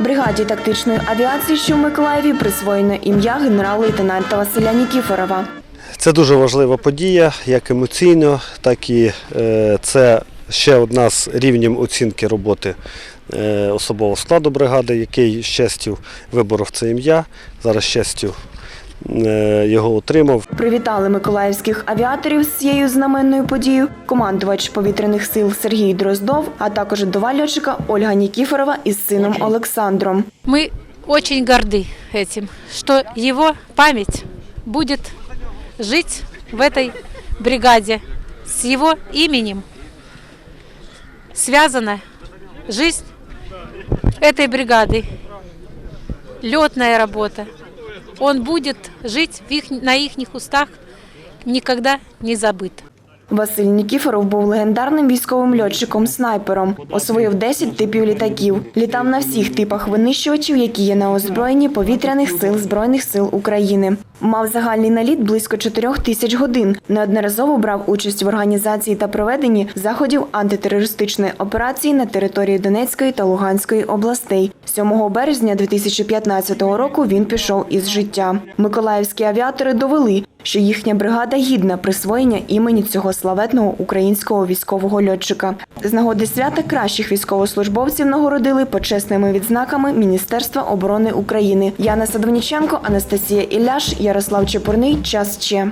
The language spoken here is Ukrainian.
Бригаді тактичної авіації, що в Миколаєві, присвоєно ім'я генерал-лейтенанта Василя Нікіфорова. Це дуже важлива подія, як емоційно, так і е, це ще одна з рівнів оцінки роботи е, особового складу бригади, який з честю виборов це ім'я. Зараз з його отримав. Привітали миколаївських авіаторів з цією знаменною подією командувач повітряних сил Сергій Дроздов, а також вдова льотчика Ольга Нікіфорова із сином Олександром. Мы очень горды этим, что его память будет жить в этой бригаде. С его именем связана жизнь этой бригады, летная работа. Он будет жить в их, на их устах никогда не забыт. Василь Нікіфоров був легендарним військовим льотчиком-снайпером. Освоїв 10 типів літаків. Літав на всіх типах винищувачів, які є на озброєнні повітряних сил Збройних сил України. Мав загальний наліт близько 4 тисяч годин. Неодноразово брав участь в організації та проведенні заходів антитерористичної операції на території Донецької та Луганської областей. 7 березня 2015 року він пішов із життя. Миколаївські авіатори довели, що їхня бригада гідна присвоєння імені цього славетного українського військового льотчика. З нагоди свята кращих військовослужбовців нагородили почесними відзнаками Міністерства оборони України. Яна Садовніченко, Анастасія Ілляш, Ярослав Чепурний. Час ще.